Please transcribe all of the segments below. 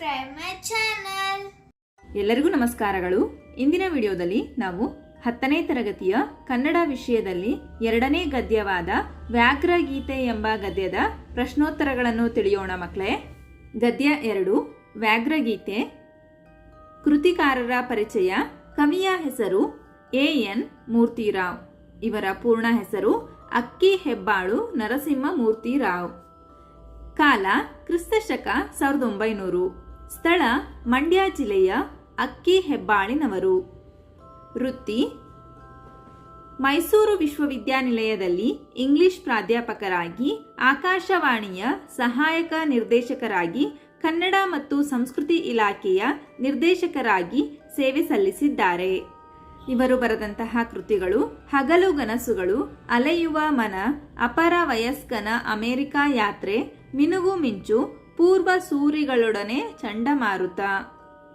subscribe ಮೈ. ಎಲ್ಲರಿಗೂ ನಮಸ್ಕಾರಗಳು. ಇಂದಿನ ವಿಡಿಯೋದಲ್ಲಿ ನಾವು ಹತ್ತನೇ ತರಗತಿಯ ಕನ್ನಡ ವಿಷಯದಲ್ಲಿ ಎರಡನೇ ಗದ್ಯವಾದ ವ್ಯಾಘ್ರಗೀತೆ ಎಂಬ ಗದ್ಯದ ಪ್ರಶ್ನೋತ್ತರಗಳನ್ನು ತಿಳಿಯೋಣ ಮಕ್ಕಳೇ. ಗದ್ಯ ಎರಡು ವ್ಯಾಘ್ರಗೀತೆ ಕೃತಿಕಾರರ ಪರಿಚಯ, ಕವಿಯ ಹೆಸರು ಎ ಎನ್ ಮೂರ್ತಿರಾವ್. ಇವರ ಪೂರ್ಣ ಹೆಸರು ಅಕ್ಕಿ ಹೆಬ್ಬಾಳು ನರಸಿಂಹ ಮೂರ್ತಿರಾವ್. ಕಾಲ, ಕ್ರಿಸ್ತಶಕ ಸಾವಿರದ ಒಂಬೈನೂರು. ಸ್ಥಳ ಮಂಡ್ಯ ಜಿಲ್ಲೆಯ ಅಕ್ಕಿ ಹೆಬ್ಬಾಳಿನವರು. ವೃತ್ತಿ, ಮೈಸೂರು ವಿಶ್ವವಿದ್ಯಾನಿಲಯದಲ್ಲಿ ಇಂಗ್ಲಿಷ್ ಪ್ರಾಧ್ಯಾಪಕರಾಗಿ, ಆಕಾಶವಾಣಿಯ ಸಹಾಯಕ ನಿರ್ದೇಶಕರಾಗಿ, ಕನ್ನಡ ಮತ್ತು ಸಂಸ್ಕೃತಿ ಇಲಾಖೆಯ ನಿರ್ದೇಶಕರಾಗಿ ಸೇವೆ ಸಲ್ಲಿಸಿದ್ದಾರೆ. ಇವರು ಬರೆದಂತಹ ಕೃತಿಗಳು ಹಗಲು ಗನಸುಗಳು ಅಲೆಯುವ ಮನ, ಅಪರ ವಯಸ್ಕನ ಅಮೆರಿಕ ಯಾತ್ರೆ, ಮಿನುಗು ಮಿಂಚು ಪೂರ್ವ ಸೂರಿಗಳೊಡನೆ ಚಂಡಮಾರುತ.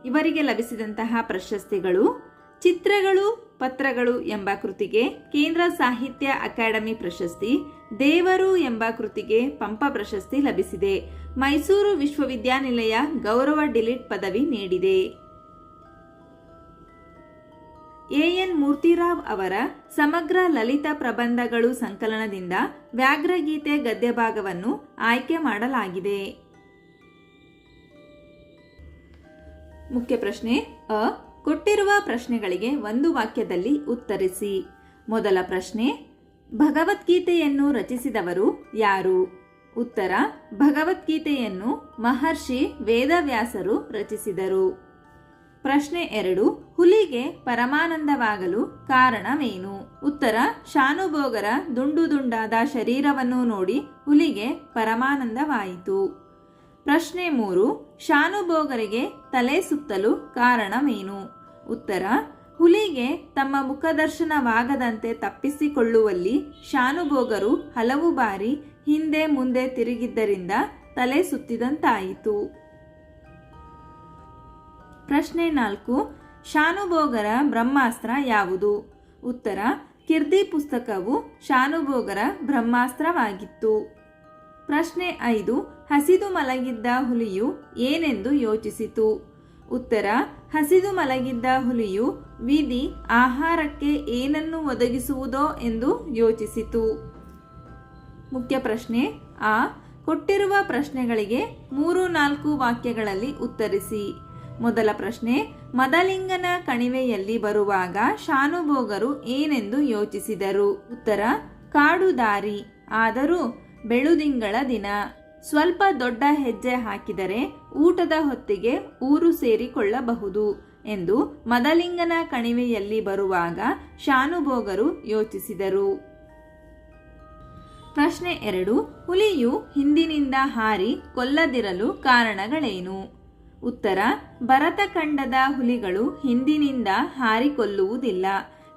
ಇವರಿಗೆ ಲಭಿಸಿದಂತಹ ಪ್ರಶಸ್ತಿಗಳು ಚಿತ್ರಗಳು, ಪತ್ರಗಳು ಎಂಬ ಕೃತಿಗೆ ಕೇಂದ್ರ ಸಾಹಿತ್ಯ ಅಕಾಡೆಮಿ ಪ್ರಶಸ್ತಿ, ದೇವರು ಎಂಬ ಕೃತಿಗೆ ಪಂಪ ಪ್ರಶಸ್ತಿ ಲಭಿಸಿದೆ. ಮೈಸೂರು ವಿಶ್ವವಿದ್ಯಾನಿಲಯ ಗೌರವ ಡಿಲಿಟ್ ಪದವಿ ನೀಡಿದೆ. A N N. ಮೂರ್ತಿರಾವ್ ಅವರ ಸಮಗ್ರ ಲಲಿತ ಪ್ರಬಂಧಗಳು ಸಂಕಲನದಿಂದ ವ್ಯಾಘ್ರಗೀತೆ ಗದ್ಯಭಾಗವನ್ನು ಆಯ್ಕೆ ಮಾಡಲಾಗಿದೆ. ಮುಖ್ಯ ಪ್ರಶ್ನೆ ಅ. ಕೊಟ್ಟಿರುವ ಪ್ರಶ್ನೆಗಳಿಗೆ ಒಂದು ವಾಕ್ಯದಲ್ಲಿ ಉತ್ತರಿಸಿ. ಮೊದಲ ಪ್ರಶ್ನೆ, ಭಗವದ್ಗೀತೆಯನ್ನು ರಚಿಸಿದವರು ಯಾರು? ಉತ್ತರ, ಭಗವದ್ಗೀತೆಯನ್ನು ಮಹರ್ಷಿ ವೇದವ್ಯಾಸರು ರಚಿಸಿದರು. ಪ್ರಶ್ನೆ ಎರಡು, ಹುಲಿಗೆ ಪರಮಾನಂದವಾಗಲು ಕಾರಣವೇನು? ಉತ್ತರ, ಶಾನುಭೋಗರ ದುಂಡು ದುಂಡಾದ ಶರೀರವನ್ನು ನೋಡಿ ಹುಲಿಗೆ ಪರಮಾನಂದವಾಯಿತು. ಪ್ರಶ್ನೆ ಮೂರು, ಶಾನುಭೋಗರಿಗೆ ತಲೆ ಸುತ್ತಲು ಕಾರಣವೇನು? ಉತ್ತರ, ಹುಲಿಗೆ ತಮ್ಮ ಮುಖದರ್ಶನವಾಗದಂತೆ ತಪ್ಪಿಸಿಕೊಳ್ಳುವಲ್ಲಿ ಶಾನುಭೋಗರು ಹಲವು ಬಾರಿ ಹಿಂದೆ ಮುಂದೆ ತಿರುಗಿದ್ದರಿಂದ ತಲೆ ಸುತ್ತಿದಂತಾಯಿತು. ಪ್ರಶ್ನೆ ನಾಲ್ಕು, ಶಾನುಭೋಗರ ಬ್ರಹ್ಮಾಸ್ತ್ರ ಯಾವುದು? ಉತ್ತರ, ಕಿರ್ದಿ ಪುಸ್ತಕವು ಶಾನುಭೋಗರ ಬ್ರಹ್ಮಾಸ್ತ್ರವಾಗಿತ್ತು. ಪ್ರಶ್ನೆ ಐದು, ಹಸಿದು ಮಲಗಿದ್ದ ಹುಲಿಯು ಏನೆಂದು ಯೋಚಿಸಿತು? ಉತ್ತರ, ಹಸಿದು ಮಲಗಿದ್ದ ಹುಲಿಯು ವಿಧಿ ಆಹಾರಕ್ಕೆ ಏನನ್ನು ಒದಗಿಸುವುದೋ ಎಂದು ಯೋಚಿಸಿತು. ಮುಖ್ಯ ಪ್ರಶ್ನೆ, ಆ, ಕೊಟ್ಟಿರುವ ಪ್ರಶ್ನೆಗಳಿಗೆ ಮೂರು ನಾಲ್ಕು ವಾಕ್ಯಗಳಲ್ಲಿ ಉತ್ತರಿಸಿ. ಮೊದಲ ಪ್ರಶ್ನೆ, ಮದಲಿಂಗನ ಕಣಿವೆಯಲ್ಲಿ ಬರುವಾಗ ಶಾನುಭೋಗರು ಏನೆಂದು ಯೋಚಿಸಿದರು? ಉತ್ತರ ಕಾಡು ದಾರಿ ಆದರೂ ಬೆಳುದಿಂಗಳ ದಿನ. ಸ್ವಲ್ಪ ದೊಡ್ಡ ಹೆಜ್ಜೆ ಹಾಕಿದರೆ ಊಟದ ಹೊತ್ತಿಗೆ ಊರು ಸೇರಿಕೊಳ್ಳಬಹುದು ಎಂದು ಮದಲಿಂಗನ ಕಣಿವೆಯಲ್ಲಿ ಬರುವಾಗ ಶಾನುಭೋಗರು ಯೋಚಿಸಿದರು. ಪ್ರಶ್ನೆ ಎರಡು, ಹುಲಿಯು ಹಿಂದಿನಿಂದ ಹಾರಿ ಕೊಲ್ಲದಿರಲು ಕಾರಣಗಳೇನು? ಉತ್ತರ, ಭರತಖಂಡದ ಹುಲಿಗಳು ಹಿಂದಿನಿಂದ ಹಾರಿ ಕೊಲ್ಲುವುದಿಲ್ಲ.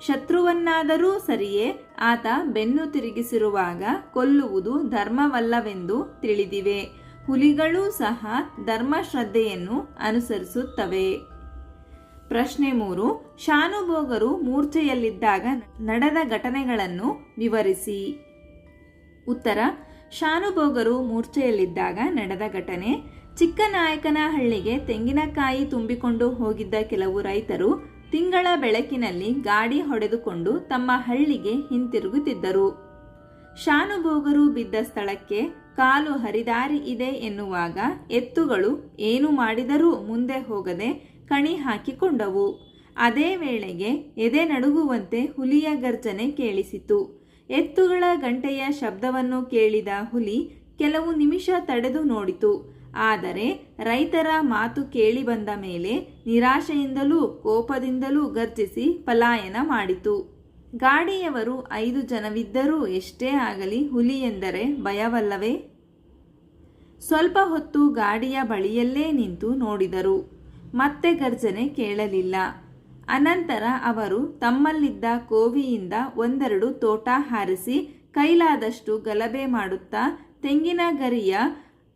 ಶತ್ರುವನ್ನಾದರೂ ಸರಿಯೇ, ಆತ ಬೆನ್ನು ತಿರುಗಿಸಿರುವಾಗ ಕೊಲ್ಲುವುದು ಧರ್ಮವಲ್ಲವೆಂದು ತಿಳಿದಿವೆ. ಹುಲಿಗಳೂ ಸಹ ಧರ್ಮಶ್ರದ್ಧೆಯನ್ನು ಅನುಸರಿಸುತ್ತವೆ. ಪ್ರಶ್ನೆ ಮೂರು, ಶಾನುಭೋಗರು ಮೂರ್ಛೆಯಲ್ಲಿದ್ದಾಗ ನಡೆದ ಘಟನೆಗಳನ್ನು ವಿವರಿಸಿ. ಉತ್ತರ, ಶಾನುಭೋಗರು ಮೂರ್ಛೆಯಲ್ಲಿದ್ದಾಗ ನಡೆದ ಘಟನೆ ಚಿಕ್ಕನಾಯಕನಹಳ್ಳಿಗೆ ತೆಂಗಿನಕಾಯಿ ತುಂಬಿಕೊಂಡು ಹೋಗಿದ್ದ ಕೆಲವು ರೈತರು ತಿಂಗಳ ಬೆಳಕಿನಲ್ಲಿ ಗಾಡಿ ಹೊಡೆದುಕೊಂಡು ತಮ್ಮ ಹಳ್ಳಿಗೆ ಹಿಂತಿರುಗುತ್ತಿದ್ದರು. ಶಾನುಭೋಗರು ಬಿದ್ದ ಸ್ಥಳಕ್ಕೆ ಕಾಲು ಹರಿದಾರಿ ಇದೆ ಎನ್ನುವಾಗ ಎತ್ತುಗಳು ಏನು ಮಾಡಿದರೂ ಮುಂದೆ ಹೋಗದೆ ಕಣಿ ಹಾಕಿಕೊಂಡವು. ಅದೇ ವೇಳೆಗೆ ಎದೆ ನಡುಗುವಂತೆ ಹುಲಿಯ ಗರ್ಜನೆ ಕೇಳಿಸಿತು. ಎತ್ತುಗಳ ಗಂಟೆಯ ಶಬ್ದವನ್ನು ಕೇಳಿದ ಹುಲಿ ಕೆಲವು ನಿಮಿಷ ತಡೆದು ನೋಡಿತು. ಆದರೆ ರೈತರ ಮಾತು ಕೇಳಿ ಬಂದ ಮೇಲೆ ನಿರಾಶೆಯಿಂದಲೂ ಕೋಪದಿಂದಲೂ ಗರ್ಜಿಸಿ ಪಲಾಯನ ಮಾಡಿತು. ಗಾಡಿಯವರು ಐದು ಜನವಿದ್ದರೂ ಎಷ್ಟೇ ಆಗಲಿ ಹುಲಿ ಎಂದರೆ ಭಯವಲ್ಲವೇ? ಸ್ವಲ್ಪ ಹೊತ್ತು ಗಾಡಿಯ ಬಳಿಯಲ್ಲೇ ನಿಂತು ನೋಡಿದರು. ಮತ್ತೆ ಗರ್ಜನೆ ಕೇಳಲಿಲ್ಲ. ಅನಂತರ ಅವರು ತಮ್ಮಲ್ಲಿದ್ದ ಕೋವಿಯಿಂದ ಒಂದೆರಡು ತೋಟ ಹಾರಿಸಿ ಕೈಲಾದಷ್ಟು ಗಲಭೆ ಮಾಡುತ್ತಾ ತೆಂಗಿನ ಗರಿಯ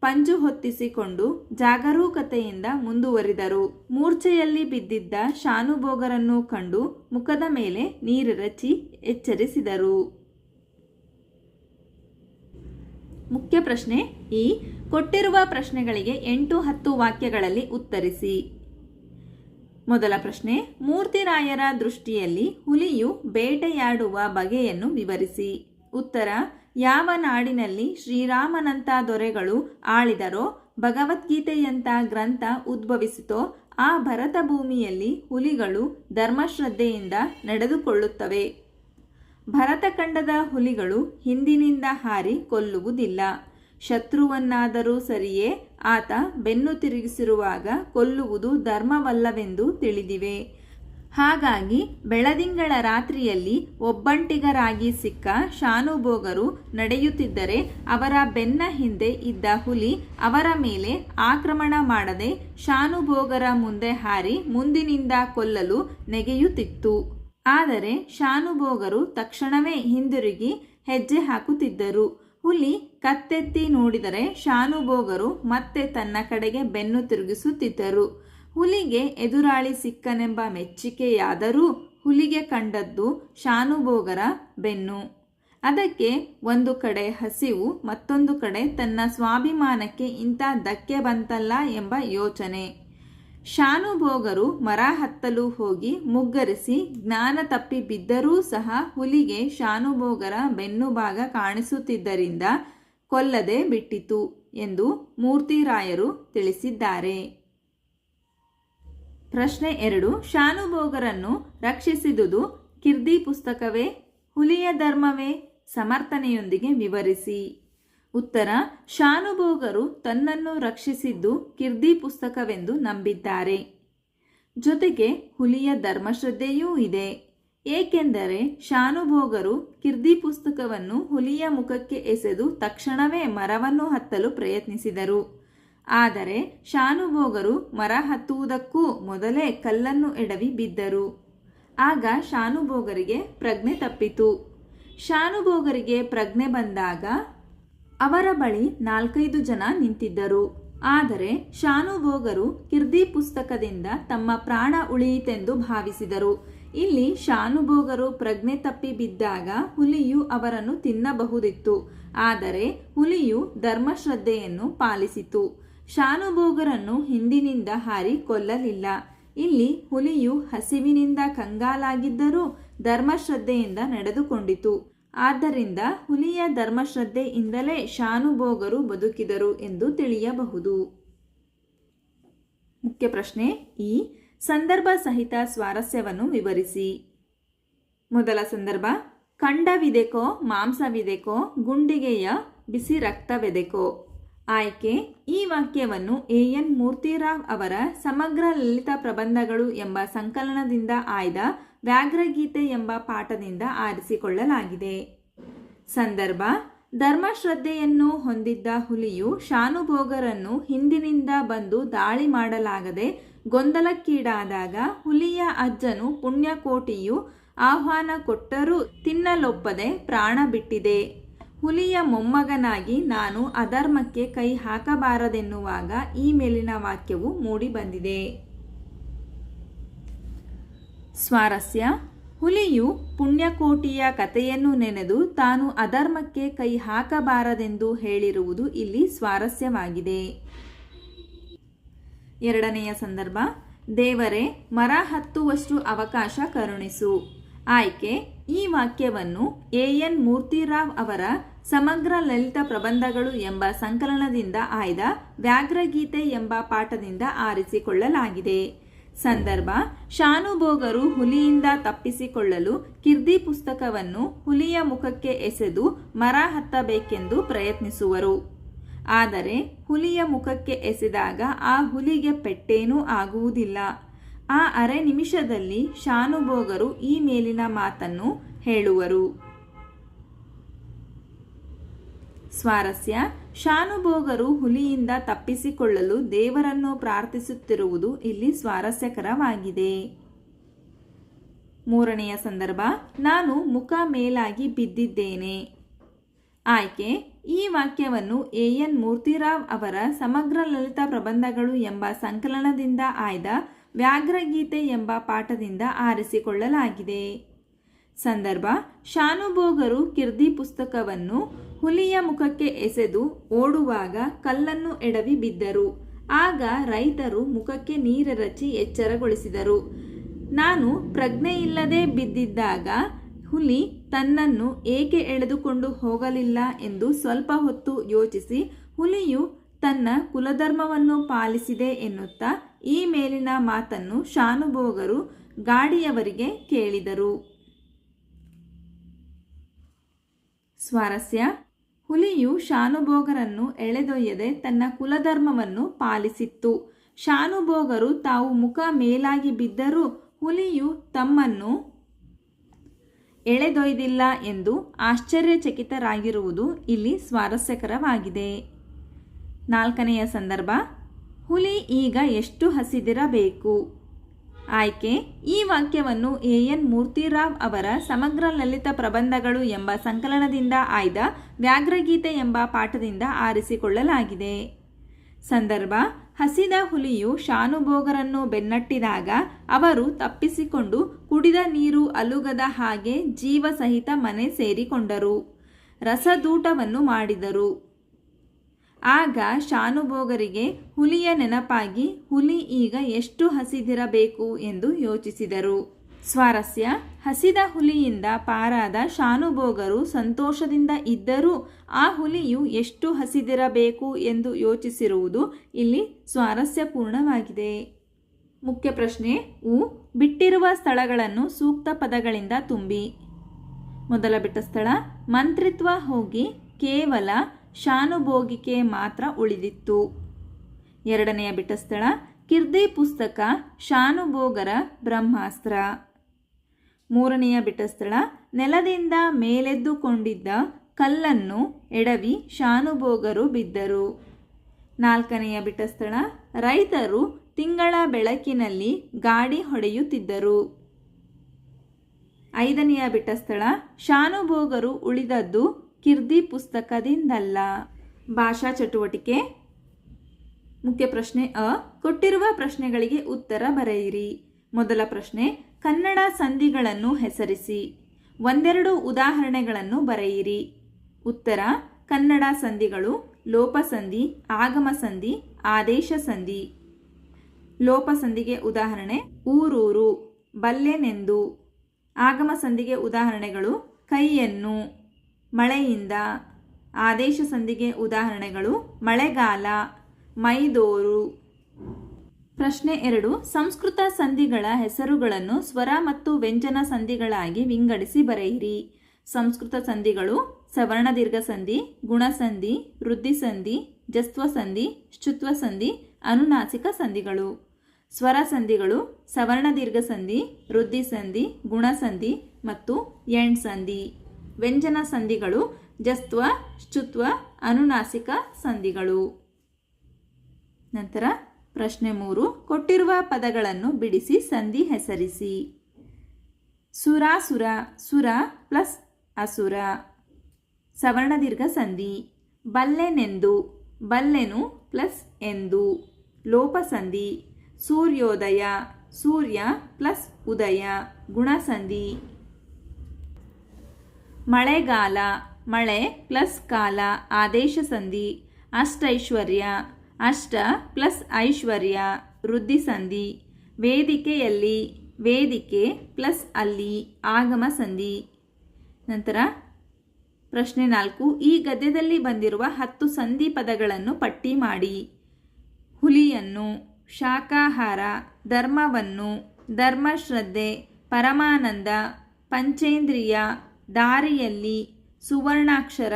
ಪಂಜು ಹೊತ್ತಿಸಿಕೊಂಡು ಜಾಗರೂಕತೆಯಿಂದ ಮುಂದುವರಿದರು. ಮೂರ್ಛೆಯಲ್ಲಿ ಬಿದ್ದಿದ್ದ ಶಾನುಭೋಗರನ್ನು ಕಂಡು ಮುಖದ ಮೇಲೆ ನೀರೆರಚಿ ಎಚ್ಚರಿಸಿದರು. ಮುಖ್ಯ ಪ್ರಶ್ನೆ ಈ. ಕೊಟ್ಟಿರುವ ಪ್ರಶ್ನೆಗಳಿಗೆ ಎಂಟು ಹತ್ತು ವಾಕ್ಯಗಳಲ್ಲಿ ಉತ್ತರಿಸಿ. ಮೊದಲ ಪ್ರಶ್ನೆ, ಮೂರ್ತಿರಾಯರ ದೃಷ್ಟಿಯಲ್ಲಿ ಹುಲಿಯು ಬೇಟೆಯಾಡುವ ಬಗೆಯನ್ನು ವಿವರಿಸಿ. ಉತ್ತರ ಯಾವ ನಾಡಿನಲ್ಲಿ ಶ್ರೀರಾಮನಂಥ ದೊರೆಗಳು ಆಳಿದರೋ, ಭಗವದ್ಗೀತೆಯಂಥ ಗ್ರಂಥ ಉದ್ಭವಿಸಿತೋ, ಆ ಭರತ ಭೂಮಿಯಲ್ಲಿ ಹುಲಿಗಳು ಧರ್ಮಶ್ರದ್ಧೆಯಿಂದ ನಡೆದುಕೊಳ್ಳುತ್ತವೆ. ಭರತಖಂಡದ ಹುಲಿಗಳು ಹಿಂದಿನಿಂದ ಹಾರಿ ಕೊಲ್ಲುವುದಿಲ್ಲ. ಶತ್ರುವನ್ನಾದರೂ ಸರಿಯೇ ಆತ ಬೆನ್ನು ತಿರುಗಿಸಿರುವಾಗ ಕೊಲ್ಲುವುದು ಧರ್ಮವಲ್ಲವೆಂದು ತಿಳಿದಿವೆ. ಹಾಗಾಗಿ ಬೆಳದಿಂಗಳ ರಾತ್ರಿಯಲ್ಲಿ ಒಬ್ಬಂಟಿಗರಾಗಿ ಸಿಕ್ಕ ಶಾನುಭೋಗರು ನಡೆಯುತ್ತಿದ್ದರೆ ಅವರ ಬೆನ್ನ ಹಿಂದೆ ಇದ್ದ ಹುಲಿ ಅವರ ಮೇಲೆ ಆಕ್ರಮಣ ಮಾಡದೆ ಶಾನುಭೋಗರ ಮುಂದೆ ಹಾರಿ ಮುಂದಿನಿಂದ ಕೊಲ್ಲಲು ನೆಗೆಯುತ್ತಿತ್ತು. ಆದರೆ ಶಾನುಭೋಗರು ತಕ್ಷಣವೇ ಹಿಂದಿರುಗಿ ಹೆಜ್ಜೆ ಹಾಕುತ್ತಿದ್ದರು. ಹುಲಿ ಕತ್ತೆತ್ತಿ ನೋಡಿದರೆ ಶಾನುಭೋಗರು ಮತ್ತೆ ತನ್ನ ಕಡೆಗೆ ಬೆನ್ನು ತಿರುಗಿಸುತ್ತಿದ್ದರು. ಹುಲಿಗೆ ಎದುರಾಳಿ ಸಿಕ್ಕನೆಂಬ ಮೆಚ್ಚಿಕೆಯಾದರೂ ಹುಲಿಗೆ ಕಂಡದ್ದು ಶಾನುಭೋಗರ ಬೆನ್ನು. ಅದಕ್ಕೆ ಒಂದು ಕಡೆ ಹಸಿವು, ಮತ್ತೊಂದು ಕಡೆ ತನ್ನ ಸ್ವಾಭಿಮಾನಕ್ಕೆ ಇಂಥ ಧಕ್ಕೆ ಬಂತಲ್ಲ ಎಂಬ ಯೋಚನೆ. ಶಾನುಭೋಗರು ಮರ ಹತ್ತಲು ಹೋಗಿ ಮುಗ್ಗರಿಸಿ ಜ್ಞಾನ ತಪ್ಪಿ ಬಿದ್ದರೂ ಸಹ ಹುಲಿಗೆ ಶಾನುಭೋಗರ ಬೆನ್ನುಭಾಗ ಕಾಣಿಸುತ್ತಿದ್ದರಿಂದ ಕೊಲ್ಲದೆ ಬಿಟ್ಟಿತು ಎಂದು ಮೂರ್ತಿರಾಯರು ತಿಳಿಸಿದ್ದಾರೆ. ಪ್ರಶ್ನೆ ಎರಡು, ಶಾನುಭೋಗರನ್ನು ರಕ್ಷಿಸಿದುದು ಕಿರ್ದಿ ಪುಸ್ತಕವೇ? ಹುಲಿಯ ಧರ್ಮವೇ? ಸಮರ್ಥನೆಯೊಂದಿಗೆ ವಿವರಿಸಿ. ಉತ್ತರ, ಶಾನುಭೋಗರು ತನ್ನನ್ನು ರಕ್ಷಿಸಿದ್ದು ಕಿರ್ದಿ ಪುಸ್ತಕವೆಂದು ನಂಬಿದ್ದಾರೆ. ಜೊತೆಗೆ ಹುಲಿಯ ಧರ್ಮಶ್ರದ್ಧೆಯೂ ಇದೆ. ಏಕೆಂದರೆ ಶಾನುಭೋಗರು ಕಿರ್ದಿ ಪುಸ್ತಕವನ್ನು ಹುಲಿಯ ಮುಖಕ್ಕೆ ಎಸೆದು ತಕ್ಷಣವೇ ಮರವನ್ನು ಹತ್ತಲು ಪ್ರಯತ್ನಿಸಿದರು. ಆದರೆ ಶಾನುಭೋಗರು ಮರ ಹತ್ತುವುದಕ್ಕೂ ಮೊದಲೇ ಕಲ್ಲನ್ನು ಎಡವಿ ಬಿದ್ದರು. ಆಗ ಶಾನುಭೋಗರಿಗೆ ಪ್ರಜ್ಞೆ ತಪ್ಪಿತು. ಶಾನುಭೋಗರಿಗೆ ಪ್ರಜ್ಞೆ ಬಂದಾಗ ಅವರ ಬಳಿ ನಾಲ್ಕೈದು ಜನ ನಿಂತಿದ್ದರು. ಆದರೆ ಶಾನುಭೋಗರು ಕಿರ್ದಿ ಪುಸ್ತಕದಿಂದ ತಮ್ಮ ಪ್ರಾಣ ಉಳಿಯಿತೆಂದು ಭಾವಿಸಿದರು. ಇಲ್ಲಿ ಶಾನುಭೋಗರು ಪ್ರಜ್ಞೆ ತಪ್ಪಿ ಬಿದ್ದಾಗ ಹುಲಿಯು ಅವರನ್ನು ತಿನ್ನಬಹುದಿತ್ತು. ಆದರೆ ಹುಲಿಯು ಧರ್ಮಶ್ರದ್ಧೆಯನ್ನು ಪಾಲಿಸಿತು. ಶಾನುಭೋಗರನ್ನು ಹಿಂದಿನಿಂದ ಹಾರಿ ಕೊಲ್ಲಲಿಲ್ಲ. ಇಲ್ಲಿ ಹುಲಿಯು ಹಸಿವಿನಿಂದ ಕಂಗಾಲಾಗಿದ್ದರೂ ಧರ್ಮಶ್ರದ್ಧೆಯಿಂದ ನಡೆದುಕೊಂಡಿತು. ಆದ್ದರಿಂದ ಹುಲಿಯ ಧರ್ಮಶ್ರದ್ಧೆಯಿಂದಲೇ ಶಾನುಭೋಗರು ಬದುಕಿದರು ಎಂದು ತಿಳಿಯಬಹುದು. ಮುಖ್ಯ ಪ್ರಶ್ನೆ ಈ. ಸಂದರ್ಭ ಸಹಿತ ಸ್ವಾರಸ್ಯವನ್ನು ವಿವರಿಸಿ. ಮೊದಲ ಸಂದರ್ಭ. ಖಂಡವಿದೆಕೋ, ಮಾಂಸವಿದೆಕೋ, ಗುಂಡಿಗೆಯ ಬಿಸಿ ರಕ್ತವೆದೆಕೋ. ಆಯ್ಕೆ ಈ ವಾಕ್ಯವನ್ನು ಎ ಎನ್ ಮೂರ್ತಿರಾವ್ ಅವರ ಸಮಗ್ರ ಲಲಿತ ಪ್ರಬಂಧಗಳು ಎಂಬ ಸಂಕಲನದಿಂದ ಆಯ್ದ ವ್ಯಾಘ್ರಗೀತೆ ಎಂಬ ಪಾಠದಿಂದ ಆರಿಸಿಕೊಳ್ಳಲಾಗಿದೆ. ಸಂದರ್ಭ, ಧರ್ಮಶ್ರದ್ಧೆಯನ್ನು ಹೊಂದಿದ್ದ ಹುಲಿಯು ಶಾನುಭೋಗರನ್ನು ಹಿಂದಿನಿಂದ ಬಂದು ದಾಳಿ ಮಾಡಲಾಗದೆ ಗೊಂದಲಕ್ಕೀಡಾದಾಗ ಹುಲಿಯ ಅಜ್ಜನು ಪುಣ್ಯಕೋಟಿಯು ಆಹ್ವಾನ ಕೊಟ್ಟರೂ ತಿನ್ನಲೊಪ್ಪದೆ ಪ್ರಾಣ ಬಿಟ್ಟಿದೆ. ಹುಲಿಯ ಮೊಮ್ಮಗನಾಗಿ ನಾನು ಅಧರ್ಮಕ್ಕೆ ಕೈ ಹಾಕಬಾರದೆನ್ನುವಾಗ ಈ ಮೇಲಿನ ವಾಕ್ಯವು ಮೂಡಿಬಂದಿದೆ. ಸ್ವಾರಸ್ಯ. ಹುಲಿಯು ಪುಣ್ಯಕೋಟಿಯ ಕಥೆಯನ್ನು ನೆನೆದು ತಾನು ಅಧರ್ಮಕ್ಕೆ ಕೈ ಹಾಕಬಾರದೆಂದು ಹೇಳಿರುವುದು ಇಲ್ಲಿ ಸ್ವಾರಸ್ಯವಾಗಿದೆ. ಎರಡನೆಯ ಸಂದರ್ಭ. ದೇವರೇ, ಮರ ಹತ್ತುವಷ್ಟು ಅವಕಾಶ ಕರುಣಿಸು. ಆಯ್ಕೆ. ಈ ವಾಕ್ಯವನ್ನು ಎ ಎನ್ ಮೂರ್ತಿರಾವ್ ಅವರ ಸಮಗ್ರ ಲಲಿತ ಪ್ರಬಂಧಗಳು ಎಂಬ ಸಂಕಲನದಿಂದ ಆಯ್ದ ವ್ಯಾಘ್ರಗೀತೆ ಎಂಬ ಪಾಠದಿಂದ ಆರಿಸಿಕೊಳ್ಳಲಾಗಿದೆ. ಸಂದರ್ಭ, ಶಾನುಭೋಗರು ಹುಲಿಯಿಂದ ತಪ್ಪಿಸಿಕೊಳ್ಳಲು ಕಿರ್ದಿ ಪುಸ್ತಕವನ್ನು ಹುಲಿಯ ಮುಖಕ್ಕೆ ಎಸೆದು ಮರ ಹತ್ತಬೇಕೆಂದು ಪ್ರಯತ್ನಿಸುವರು. ಆದರೆ ಹುಲಿಯ ಮುಖಕ್ಕೆ ಎಸೆದಾಗ ಆ ಹುಲಿಗೆ ಪೆಟ್ಟೇನೂ ಆಗುವುದಿಲ್ಲ. ಆ ಅರೆ ನಿಮಿಷದಲ್ಲಿ ಶಾನುಭೋಗರು ಈ ಮೇಲಿನ ಮಾತನ್ನು ಹೇಳುವರು. ಸ್ವಾರಸ್ಯ. ಶಾನುಭೋಗರು ಹುಲಿಯಿಂದ ತಪ್ಪಿಸಿಕೊಳ್ಳಲು ದೇವರನ್ನು ಪ್ರಾರ್ಥಿಸುತ್ತಿರುವುದು ಇಲ್ಲಿ ಸ್ವಾರಸ್ಯಕರವಾಗಿದೆ. ಮೂರನೆಯ ಸಂದರ್ಭ, ನಾನು ಮುಖ ಮೇಲಾಗಿ ಬಿದ್ದಿದ್ದೇನೆ. ಆಯ್ಕೆ, ಈ ವಾಕ್ಯವನ್ನು ಎ ಎನ್ ಮೂರ್ತಿರಾವ್ ಅವರ ಸಮಗ್ರ ಲಲಿತ ಪ್ರಬಂಧಗಳು ಎಂಬ ಸಂಕಲನದಿಂದ ಆಯ್ದ ವ್ಯಾಘ್ರಗೀತೆ ಎಂಬ ಪಾಠದಿಂದ ಆರಿಸಿಕೊಳ್ಳಲಾಗಿದೆ. ಸಂದರ್ಭ, ಶಾನುಭೋಗರು ಕಿರ್ದಿ ಪುಸ್ತಕವನ್ನು ಹುಲಿಯ ಮುಖಕ್ಕೆ ಎಸೆದು ಓಡುವಾಗ ಕಲ್ಲನ್ನು ಎಡವಿ ಬಿದ್ದರು. ಆಗ ರೈತರು ಮುಖಕ್ಕೆ ನೀರೆರಚಿ ಎಚ್ಚರಗೊಳಿಸಿದರು. ನಾನು ಪ್ರಜ್ಞೆಯಿಲ್ಲದೆ ಬಿದ್ದಿದ್ದಾಗ ಹುಲಿ ತನ್ನನ್ನು ಏಕೆ ಎಳೆದುಕೊಂಡು ಹೋಗಲಿಲ್ಲ ಎಂದು ಸ್ವಲ್ಪ ಹೊತ್ತು ಯೋಚಿಸಿ ಹುಲಿಯು ತನ್ನ ಕುಲಧರ್ಮವನ್ನು ಪಾಲಿಸಿದೆ ಎನ್ನುತ್ತಾ ಈ ಮೇಲಿನ ಮಾತನ್ನು ಶಾನುಭೋಗರು ಗಾಡಿಯವರಿಗೆ ಕೇಳಿದರು. ಸ್ವಾರಸ್ಯ. ಹುಲಿಯು ಶಾನುಭೋಗರನ್ನು ಎಳೆದೊಯ್ಯದೆ ತನ್ನ ಕುಲಧರ್ಮವನ್ನು ಪಾಲಿಸಿತ್ತು. ಶಾನುಭೋಗರು ತಾವು ಮುಖ ಮೇಲಾಗಿ ಬಿದ್ದರೂ ಹುಲಿಯು ತಮ್ಮನ್ನು ಎಳೆದೊಯ್ದಿಲ್ಲ ಎಂದು ಆಶ್ಚರ್ಯಚಕಿತರಾಗಿರುವುದು ಇಲ್ಲಿ ಸ್ವಾರಸ್ಯಕರವಾಗಿದೆ. ನಾಲ್ಕನೆಯ ಸಂದರ್ಭ, ಹುಲಿ ಈಗ ಎಷ್ಟು ಹಸಿದಿರಬೇಕು? ಆಯ್ಕೆ, ಈ ವಾಕ್ಯವನ್ನು ಎ ಎನ್ ಮೂರ್ತಿರಾವ್ ಅವರ ಸಮಗ್ರ ಲಲಿತ ಪ್ರಬಂಧಗಳು ಎಂಬ ಸಂಕಲನದಿಂದ ಆಯ್ದ ವ್ಯಾಘ್ರಗೀತೆ ಎಂಬ ಪಾಠದಿಂದ ಆರಿಸಿಕೊಳ್ಳಲಾಗಿದೆ. ಸಂದರ್ಭ, ಹಸಿದ ಹುಲಿಯು ಶಾನುಭೋಗರನ್ನು ಬೆನ್ನಟ್ಟಿದಾಗ ಅವರು ತಪ್ಪಿಸಿಕೊಂಡು ಕುಡಿದ ನೀರು ಅಲುಗದ ಹಾಗೆ ಜೀವ ಸಹಿತ ಮನೆ ಸೇರಿಕೊಂಡರು. ರಸದೂಟವನ್ನು ಮಾಡಿದರು. ಆಗ ಶಾನುಭೋಗರಿಗೆ ಹುಲಿಯ ನೆನಪಾಗಿ ಹುಲಿ ಈಗ ಎಷ್ಟು ಹಸಿದಿರಬೇಕು ಎಂದು ಯೋಚಿಸಿದರು. ಸ್ವಾರಸ್ಯ, ಹಸಿದ ಹುಲಿಯಿಂದ ಪಾರಾದ ಶಾನುಭೋಗರು ಸಂತೋಷದಿಂದ ಇದ್ದರೂ ಆ ಹುಲಿಯು ಎಷ್ಟು ಹಸಿದಿರಬೇಕು ಎಂದು ಯೋಚಿಸಿರುವುದು ಇಲ್ಲಿ ಸ್ವಾರಸ್ಯಪೂರ್ಣವಾಗಿದೆ ಮುಖ್ಯ ಪ್ರಶ್ನೆ, ಉ, ಬಿಟ್ಟಿರುವ ಸ್ಥಳಗಳನ್ನು ಸೂಕ್ತ ಪದಗಳಿಂದ ತುಂಬಿ. ಮೊದಲ ಬಿಟ್ಟ ಸ್ಥಳ, ಮಂತ್ರಿತ್ವ ಹೋಗಿ ಕೇವಲ ಶಾನುಭೋಗಿಕೆ ಮಾತ್ರ ಉಳಿದಿತ್ತು. ಎರಡನೆಯ ಬಿಟಸ್ಥಳ ಕಿರ್ದೆ ಪುಸ್ತಕ, ಶಾನುಭೋಗರ ಬ್ರಹ್ಮಾಸ್ತ್ರ. ಮೂರನೆಯ ಬಿಟಸ್ಥಳ ಸ್ಥಳ ನೆಲದಿಂದ ಮೇಲೆದ್ದುಕೊಂಡಿದ್ದ ಕಲ್ಲನ್ನು ಎಡವಿ ಶಾನುಭೋಗರು ಬಿದ್ದರು. ನಾಲ್ಕನೆಯ ಬಿಟಸ್ಥಳ ರೈತರು ತಿಂಗಳ ಬೆಳಕಿನಲ್ಲಿ ಗಾಡಿ ಹೊಡೆಯುತ್ತಿದ್ದರು. ಐದನೆಯ ಬಿಟ್ಟ ಸ್ಥಳ ಶಾನುಭೋಗರು ಉಳಿದದ್ದು ಕಿರ್ದಿ ಪುಸ್ತಕದಿಂದಲ್ಲ. ಭಾಷಾ ಚಟುವಟಿಕೆ. ಮುಖ್ಯ ಪ್ರಶ್ನೆ ಅ. ಕೊಟ್ಟಿರುವ ಪ್ರಶ್ನೆಗಳಿಗೆ ಉತ್ತರ ಬರೆಯಿರಿ. ಮೊದಲ ಪ್ರಶ್ನೆ, ಕನ್ನಡ ಸಂಧಿಗಳನ್ನು ಹೆಸರಿಸಿ. ಒಂದೆರಡು ಉದಾಹರಣೆಗಳನ್ನು ಬರೆಯಿರಿ. ಉತ್ತರ, ಕನ್ನಡ ಸಂಧಿಗಳು ಲೋಪಸಂಧಿ ಆಗಮ ಸಂಧಿ ಆದೇಶ ಸಂಧಿ ಲೋಪಸಂಧಿಗೆ ಉದಾಹರಣೆ, ಊರೂರು, ಬಲ್ಲೆನೆಂದು. ಆಗಮ ಸಂಧಿಗೆ ಉದಾಹರಣೆಗಳು, ಕೈಯನ್ನು. ಮಳೆಯಿಂದ ಆದೇಶ ಸಂಧಿಗೆ ಉದಾಹರಣೆಗಳು ಮಳೆಗಾಲ, ಮೈದೋರು. ಪ್ರಶ್ನೆ ಎರಡು, ಸಂಸ್ಕೃತ ಸಂಧಿಗಳ ಹೆಸರುಗಳನ್ನು ಸ್ವರ ಮತ್ತು ವ್ಯಂಜನ ಸಂಧಿಗಳಾಗಿ ವಿಂಗಡಿಸಿ ಬರೆಯಿರಿ. ಸಂಸ್ಕೃತ ಸಂಧಿಗಳು ಸವರ್ಣ ದೀರ್ಘ ಸಂಧಿ ಗುಣಸಂಧಿ ವೃದ್ಧಿ ಸಂಧಿ, ಜಸ್ತ್ವ ಸಂಧಿ ಶುತ್ವ ಸಂಧಿ, ಅನುನಾಸಿಕ ಸಂಧಿಗಳು. ಸ್ವರ ಸಂಧಿಗಳು ಸವರ್ಣ ದೀರ್ಘ ಸಂಧಿ, ವೃದ್ಧಿ ಸಂಧಿ ಗುಣಸಂಧಿ ಮತ್ತು ಎಣ್ ಸಂಧಿ. ವ್ಯಂಜನ ಸಂಧಿಗಳು, ಜಸ್ತ್ವ ಶುತ್ವ ಅನುನಾಸಿಕ ಸಂಧಿಗಳು. ನಂತರ ಪ್ರಶ್ನೆ ಮೂರು, ಕೊಟ್ಟಿರುವ ಪದಗಳನ್ನು ಬಿಡಿಸಿ ಸಂಧಿ ಹೆಸರಿಸಿ. ಸುರಾಸುರ, ಸುರ ಪ್ಲಸ್ ಅಸುರ. ಸವರ್ಣ ದೀರ್ಘ ಸಂಧಿ. ಬಲ್ಲೆನೆಂದು, ಬಲ್ಲೆನು ಪ್ಲಸ್ ಎಂದು. ಲೋಪಸಂಧಿ ಸೂರ್ಯೋದಯ, ಸೂರ್ಯ ಪ್ಲಸ್ ಉದಯ ಗುಣಸಂಧಿ ಮಳೆಗಾಲ, ಮಳೆ ಪ್ಲಸ್ ಕಾಲ, ಆದೇಶ ಸಂಧಿ, ಅಷ್ಟೈಶ್ವರ್ಯ, ಅಷ್ಟ ಪ್ಲಸ್ ಐಶ್ವರ್ಯ, ವೃದ್ಧಿ ಸಂಧಿ, ವೇದಿಕೆಯಲ್ಲಿ, ವೇದಿಕೆ ಪ್ಲಸ್ ಅಲ್ಲಿ, ಆಗಮ ಸಂಧಿ. ನಂತರ ಪ್ರಶ್ನೆ ನಾಲ್ಕು, ಈ ಗದ್ಯದಲ್ಲಿ ಬಂದಿರುವ ಹತ್ತು ಸಂಧಿ ಪದಗಳನ್ನು ಪಟ್ಟಿ ಮಾಡಿ. ಹುಲಿಯನ್ನು, ಶಾಖಾಹಾರ, ಧರ್ಮವನ್ನು, ಧರ್ಮಶ್ರದ್ಧೆ, ಪರಮಾನಂದ, ಪಂಚೇಂದ್ರಿಯ ದಾರಿಯಲ್ಲಿ, ಸುವರ್ಣಾಕ್ಷರ,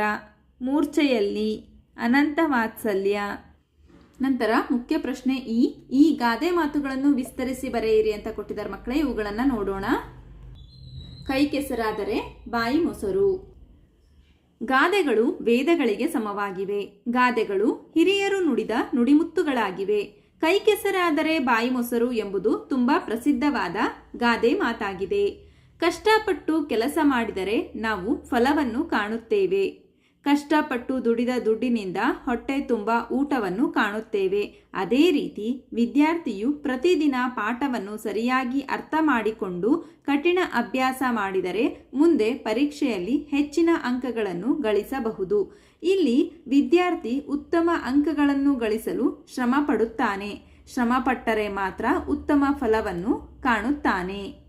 ಮೂರ್ಛೆಯಲ್ಲಿ ಅನಂತ ವಾತ್ಸಲ್ಯ ನಂತರ ಮುಖ್ಯ ಪ್ರಶ್ನೆ ಈ. ಈ ಗಾದೆ ಮಾತುಗಳನ್ನು ವಿಸ್ತರಿಸಿ ಬರೆಯಿರಿ ಅಂತ ಕೊಟ್ಟಿದ್ದಾರೆ ಮಕ್ಕಳೇ, ಇವುಗಳನ್ನು ನೋಡೋಣ. ಕೈ ಕೆಸರಾದರೆ ಬಾಯಿ ಮೊಸರು. ಗಾದೆಗಳು ವೇದಗಳಿಗೆ ಸಮವಾಗಿವೆ. ಗಾದೆಗಳು ಹಿರಿಯರು ನುಡಿದ ನುಡಿಮುತ್ತುಗಳಾಗಿವೆ. ಕೈ ಕೆಸರಾದರೆ ಬಾಯಿ ಮೊಸರು ಎಂಬುದು ತುಂಬಾ ಪ್ರಸಿದ್ಧವಾದ ಗಾದೆ ಮಾತಾಗಿದೆ. ಕಷ್ಟಪಟ್ಟು ಕೆಲಸ ಮಾಡಿದರೆ ನಾವು ಫಲವನ್ನು ಕಾಣುತ್ತೇವೆ. ಕಷ್ಟಪಟ್ಟು ದುಡಿದ ದುಡ್ಡಿನಿಂದ ಹೊಟ್ಟೆ ತುಂಬ ಊಟವನ್ನು ಕಾಣುತ್ತೇವೆ. ಅದೇ ರೀತಿ ವಿದ್ಯಾರ್ಥಿಯು ಪ್ರತಿದಿನ ಪಾಠವನ್ನು ಸರಿಯಾಗಿ ಅರ್ಥ ಮಾಡಿಕೊಂಡು ಕಠಿಣ ಅಭ್ಯಾಸ ಮಾಡಿದರೆ ಮುಂದೆ ಪರೀಕ್ಷೆಯಲ್ಲಿ ಹೆಚ್ಚಿನ ಅಂಕಗಳನ್ನು ಗಳಿಸಬಹುದು. ಇಲ್ಲಿ ವಿದ್ಯಾರ್ಥಿ ಉತ್ತಮ ಅಂಕಗಳನ್ನು ಗಳಿಸಲು ಶ್ರಮ ಪಡುತ್ತಾನೆ ಶ್ರಮಪಟ್ಟರೆ ಮಾತ್ರ ಉತ್ತಮ ಫಲವನ್ನು ಕಾಣುತ್ತಾನೆ.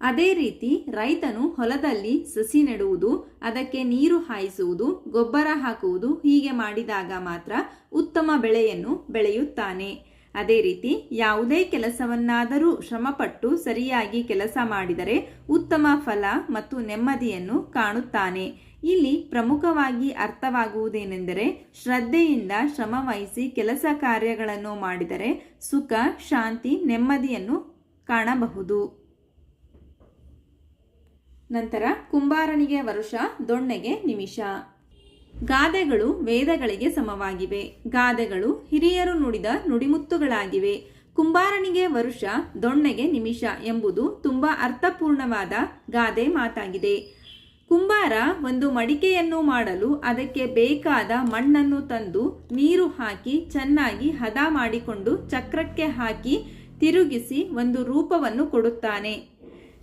ಅದೇ ರೀತಿ ರೈತನು ಹೊಲದಲ್ಲಿ ಸಸಿ ನೆಡುವುದು, ಅದಕ್ಕೆ ನೀರು ಹಾಯಿಸುವುದು, ಗೊಬ್ಬರ ಹಾಕುವುದು ಹೀಗೆ ಮಾಡಿದಾಗ ಮಾತ್ರ ಉತ್ತಮ ಬೆಳೆಯನ್ನು ಬೆಳೆಯುತ್ತಾನೆ. ಅದೇ ರೀತಿ ಯಾವುದೇ ಕೆಲಸವನ್ನಾದರೂ ಶ್ರಮಪಟ್ಟು ಸರಿಯಾಗಿ ಕೆಲಸ ಮಾಡಿದರೆ ಉತ್ತಮ ಫಲ ಮತ್ತು ನೆಮ್ಮದಿಯನ್ನು ಕಾಣುತ್ತಾನೆ. ಇಲ್ಲಿ ಪ್ರಮುಖವಾಗಿ ಅರ್ಥವಾಗುವುದೇನೆಂದರೆ ಶ್ರದ್ಧೆಯಿಂದ ಶ್ರಮವಹಿಸಿ ಕೆಲಸ ಕಾರ್ಯಗಳನ್ನು ಮಾಡಿದರೆ ಸುಖ, ಶಾಂತಿ, ನೆಮ್ಮದಿಯನ್ನು ಕಾಣಬಹುದು. ನಂತರ ಕುಂಬಾರನಿಗೆ ವರುಷ, ದೊಣ್ಣೆಗೆ ನಿಮಿಷ. ಗಾದೆಗಳು ವೇದಗಳಿಗೆ ಸಮವಾಗಿವೆ. ಗಾದೆಗಳು ಹಿರಿಯರು ನುಡಿದ ನುಡಿಮುತ್ತುಗಳಾಗಿವೆ. ಕುಂಬಾರನಿಗೆ ವರುಷ, ದೊಣ್ಣೆಗೆ ನಿಮಿಷ ಎಂಬುದು ತುಂಬ ಅರ್ಥಪೂರ್ಣವಾದ ಗಾದೆ ಮಾತಾಗಿದೆ. ಕುಂಬಾರ ಒಂದು ಮಡಿಕೆಯನ್ನು ಮಾಡಲು ಅದಕ್ಕೆ ಬೇಕಾದ ಮಣ್ಣನ್ನು ತಂದು ನೀರು ಹಾಕಿ ಚೆನ್ನಾಗಿ ಹದ ಮಾಡಿಕೊಂಡು ಚಕ್ರಕ್ಕೆ ಹಾಕಿ ತಿರುಗಿಸಿ ಒಂದು ರೂಪವನ್ನು ಕೊಡುತ್ತಾನೆ.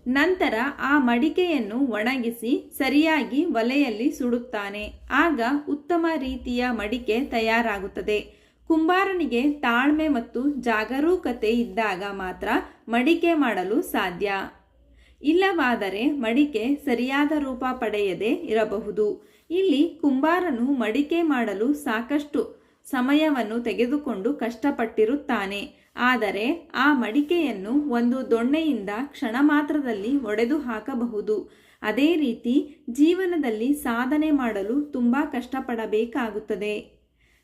ನಂತರ ಆ ಮಡಿಕೆಯನ್ನು ಒಣಗಿಸಿ ಸರಿಯಾಗಿ ಒಲೆಯಲ್ಲಿ ಸುಡುತ್ತಾನೆ. ಆಗ ಉತ್ತಮ ರೀತಿಯ ಮಡಿಕೆ ತಯಾರಾಗುತ್ತದೆ. ಕುಂಬಾರನಿಗೆ ತಾಳ್ಮೆ ಮತ್ತು ಜಾಗರೂಕತೆ ಇದ್ದಾಗ ಮಾತ್ರ ಮಡಿಕೆ ಮಾಡಲು ಸಾಧ್ಯ. ಇಲ್ಲವಾದರೆ ಮಡಿಕೆ ಸರಿಯಾದ ರೂಪ ಪಡೆಯದೇ ಇರಬಹುದು. ಇಲ್ಲಿ ಕುಂಬಾರನು ಮಡಿಕೆ ಮಾಡಲು ಸಾಕಷ್ಟು ಸಮಯವನ್ನು ತೆಗೆದುಕೊಂಡು ಕಷ್ಟಪಟ್ಟಿರುತ್ತಾನೆ. ಆದರೆ ಆ ಮಡಿಕೆಯನ್ನು ಒಂದು ದೊಣ್ಣೆಯಿಂದ ಕ್ಷಣ ಮಾತ್ರದಲ್ಲಿ ಒಡೆದು ಹಾಕಬಹುದು ಅದೇ ರೀತಿ ಜೀವನದಲ್ಲಿ ಸಾಧನೆ ಮಾಡಲು ತುಂಬ ಕಷ್ಟಪಡಬೇಕಾಗುತ್ತದೆ.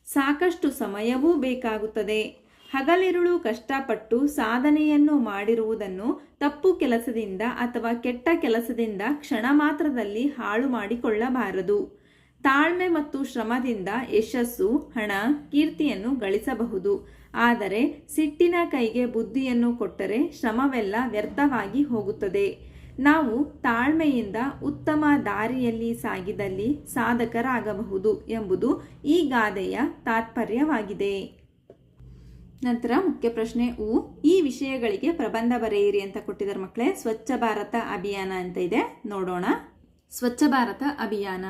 ಸಾಕಷ್ಟು ಸಮಯವೂ ಬೇಕಾಗುತ್ತದೆ. ಹಗಲಿರುಳು ಕಷ್ಟಪಟ್ಟು ಸಾಧನೆಯನ್ನು ಮಾಡಿರುವುದನ್ನು ತಪ್ಪು ಕೆಲಸದಿಂದ ಅಥವಾ ಕೆಟ್ಟ ಕೆಲಸದಿಂದ ಕ್ಷಣ ಮಾತ್ರದಲ್ಲಿ ಹಾಳು ಮಾಡಿಕೊಳ್ಳಬಾರದು. ತಾಳ್ಮೆ ಮತ್ತು ಶ್ರಮದಿಂದ ಯಶಸ್ಸು, ಹಣ, ಕೀರ್ತಿಯನ್ನು ಗಳಿಸಬಹುದು. ಆದರೆ ಸಿಟ್ಟಿನ ಕೈಗೆ ಬುದ್ಧಿಯನ್ನು ಕೊಟ್ಟರೆ ಶ್ರಮವೆಲ್ಲ ವ್ಯರ್ಥವಾಗಿ ಹೋಗುತ್ತದೆ. ನಾವು ತಾಳ್ಮೆಯಿಂದ ಉತ್ತಮ ದಾರಿಯಲ್ಲಿ ಸಾಗಿದಲ್ಲಿ ಸಾಧಕರಾಗಬಹುದು ಎಂಬುದು ಈ ಗಾದೆಯ ತಾತ್ಪರ್ಯವಾಗಿದೆ. ನಂತರ ಮುಖ್ಯ ಪ್ರಶ್ನೆ, ಉ, ಈ ವಿಷಯಗಳಿಗೆ ಪ್ರಬಂಧ ಬರೆಯಿರಿ ಅಂತ ಕೊಟ್ಟಿದ್ದಾರೆ ಮಕ್ಕಳೇ. ಸ್ವಚ್ಛ ಭಾರತ ಅಭಿಯಾನ ಅಂತ ಇದೆ. ನೋಡೋಣ. ಸ್ವಚ್ಛ ಭಾರತ ಅಭಿಯಾನ.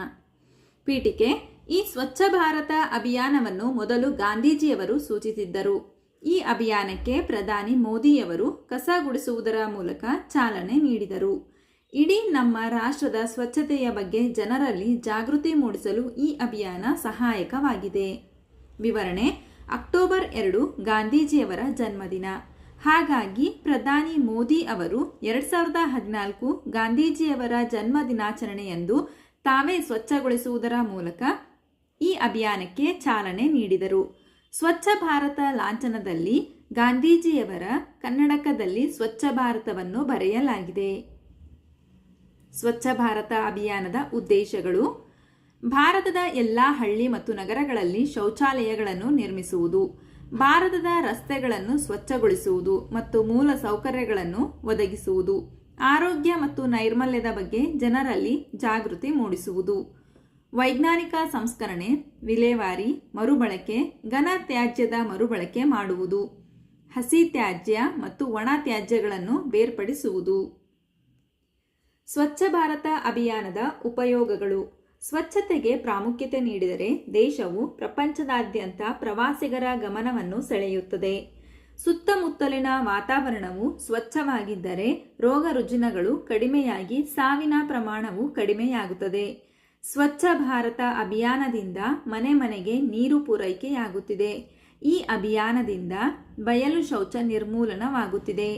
ಪೀಠಿಕೆ ಈ ಸ್ವಚ್ಛ ಭಾರತ ಅಭಿಯಾನವನ್ನು ಮೊದಲು ಗಾಂಧೀಜಿಯವರು ಸೂಚಿಸಿದ್ದರು. ಈ ಅಭಿಯಾನಕ್ಕೆ ಪ್ರಧಾನಿ ಮೋದಿಯವರು ಕಸ ಗುಡಿಸುವುದರ ಮೂಲಕ ಚಾಲನೆ ನೀಡಿದರು. ಇಡೀ ನಮ್ಮ ರಾಷ್ಟ್ರದ ಸ್ವಚ್ಛತೆಯ ಬಗ್ಗೆ ಜನರಲ್ಲಿ ಜಾಗೃತಿ ಮೂಡಿಸಲು ಈ ಅಭಿಯಾನ ಸಹಾಯಕವಾಗಿದೆ. ವಿವರಣೆ, ಅಕ್ಟೋಬರ್ ಎರಡು ಗಾಂಧೀಜಿಯವರ ಜನ್ಮದಿನ. ಹಾಗಾಗಿ ಪ್ರಧಾನಿ ಮೋದಿ ಅವರು ಎರಡು ಸಾವಿರದ ಹದಿನಾಲ್ಕು ಗಾಂಧೀಜಿಯವರ ಜನ್ಮ ದಿನಾಚರಣೆಯಂದು ತಾವೇ ಸ್ವಚ್ಛಗೊಳಿಸುವುದರ ಮೂಲಕ ಈ ಅಭಿಯಾನಕ್ಕೆ ಚಾಲನೆ ನೀಡಿದರು. ಸ್ವಚ್ಛ ಭಾರತ ಲಾಂಛನದಲ್ಲಿ ಗಾಂಧೀಜಿಯವರ ಕನ್ನಡಕದಲ್ಲಿ ಸ್ವಚ್ಛ ಭಾರತವನ್ನು ಬರೆಯಲಾಗಿದೆ. ಸ್ವಚ್ಛ ಭಾರತ ಅಭಿಯಾನದ ಉದ್ದೇಶಗಳು ಭಾರತದ ಎಲ್ಲ ಹಳ್ಳಿ ಮತ್ತು ನಗರಗಳಲ್ಲಿ ಶೌಚಾಲಯಗಳನ್ನು ನಿರ್ಮಿಸುವುದು, ಭಾರತದ ರಸ್ತೆಗಳನ್ನು ಸ್ವಚ್ಛಗೊಳಿಸುವುದು ಮತ್ತು ಮೂಲ ಸೌಕರ್ಯಗಳನ್ನು ಒದಗಿಸುವುದು, ಆರೋಗ್ಯ ಮತ್ತು ನೈರ್ಮಲ್ಯದ ಬಗ್ಗೆ ಜನರಲ್ಲಿ ಜಾಗೃತಿ ಮೂಡಿಸುವುದು. ವೈಜ್ಞಾನಿಕ ಸಂಸ್ಕರಣೆ, ವಿಲೇವಾರಿ, ಮರುಬಳಕೆ, ಘನ ತ್ಯಾಜ್ಯದ ಮರುಬಳಕೆ ಮಾಡುವುದು, ಹಸಿ ತ್ಯಾಜ್ಯ ಮತ್ತು ಒಣ ತ್ಯಾಜ್ಯಗಳನ್ನು ಬೇರ್ಪಡಿಸುವುದು. ಸ್ವಚ್ಛ ಭಾರತ ಅಭಿಯಾನದ ಉಪಯೋಗಗಳು. ಸ್ವಚ್ಛತೆಗೆ ಪ್ರಾಮುಖ್ಯತೆ ನೀಡಿದರೆ ದೇಶವು ಪ್ರಪಂಚದಾದ್ಯಂತ ಪ್ರವಾಸಿಗರ ಗಮನವನ್ನು ಸೆಳೆಯುತ್ತದೆ. ಸುತ್ತಮುತ್ತಲಿನ ವಾತಾವರಣವು ಸ್ವಚ್ಛವಾಗಿದ್ದರೆ ರೋಗ ರುಜಿನಗಳು ಕಡಿಮೆಯಾಗಿ ಸಾವಿನ ಪ್ರಮಾಣವು ಕಡಿಮೆಯಾಗುತ್ತದೆ. ಸ್ವಚ್ಛ ಭಾರತ ಅಭಿಯಾನದಿಂದ ಮನೆ ಮನೆಗೆ ನೀರು ಪೂರೈಕೆಯಾಗುತ್ತಿದೆ. ಈ ಅಭಿಯಾನದಿಂದ ಬಯಲು ಶೌಚ ನಿರ್ಮೂಲನವಾಗುತ್ತಿದೆ.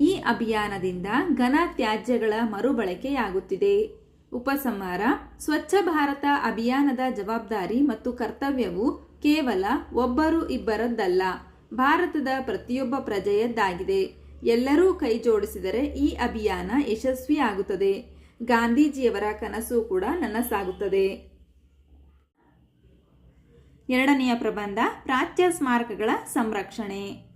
ಈ ಅಭಿಯಾನದಿಂದ ಘನ ತ್ಯಾಜ್ಯಗಳ ಮರುಬಳಕೆಯಾಗುತ್ತಿದೆ. ಉಪಸಂಹಾರ, ಸ್ವಚ್ಛ ಭಾರತ ಅಭಿಯಾನದ ಜವಾಬ್ದಾರಿ ಮತ್ತು ಕರ್ತವ್ಯವು ಕೇವಲ ಒಬ್ಬರು ಇಬ್ಬರದ್ದಲ್ಲ, ಭಾರತದ ಪ್ರತಿಯೊಬ್ಬ ಪ್ರಜೆಯದ್ದಾಗಿದೆ. ಎಲ್ಲರೂ ಕೈಜೋಡಿಸಿದರೆ ಈ ಅಭಿಯಾನ ಯಶಸ್ವಿಯಾಗುತ್ತದೆ. ಗಾಂಧೀಜಿಯವರ ಕನಸು ಕೂಡ ನನಸಾಗುತ್ತದೆ. ಎರಡನೆಯ ಪ್ರಬಂಧ, ಪ್ರಾಚ್ಯ ಸ್ಮಾರಕಗಳ ಸಂರಕ್ಷಣೆ.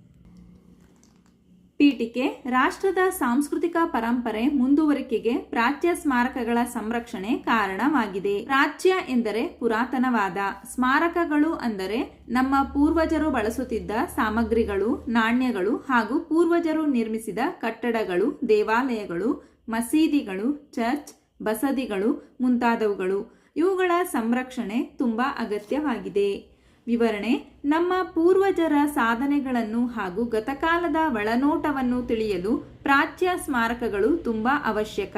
ಪೀಠಿಕೆ, ರಾಷ್ಟ್ರದ ಸಾಂಸ್ಕೃತಿಕ ಪರಂಪರೆ ಮುಂದುವರಿಕೆಗೆ ಪ್ರಾಚ್ಯ ಸ್ಮಾರಕಗಳ ಸಂರಕ್ಷಣೆ ಕಾರಣವಾಗಿದೆ. ಪ್ರಾಚ್ಯ ಎಂದರೆ ಪುರಾತನವಾದ, ಸ್ಮಾರಕಗಳು ಅಂದರೆ ನಮ್ಮ ಪೂರ್ವಜರು ಬಳಸುತ್ತಿದ್ದ ಸಾಮಗ್ರಿಗಳು, ನಾಣ್ಯಗಳು ಹಾಗೂ ಪೂರ್ವಜರು ನಿರ್ಮಿಸಿದ ಕಟ್ಟಡಗಳು, ದೇವಾಲಯಗಳು ಮಸೀದಿಗಳು, ಚರ್ಚ್, ಬಸದಿಗಳು ಮುಂತಾದವುಗಳು. ಇವುಗಳ ಸಂರಕ್ಷಣೆ ತುಂಬ ಅಗತ್ಯವಾಗಿದೆ. ವಿವರಣೆ, ನಮ್ಮ ಪೂರ್ವಜರ ಸಾಧನೆಗಳನ್ನು ಹಾಗೂ ಗತಕಾಲದ ಒಳನೋಟವನ್ನು ತಿಳಿಯಲು ಪ್ರಾಚ್ಯ ಸ್ಮಾರಕಗಳು ತುಂಬ ಅವಶ್ಯಕ.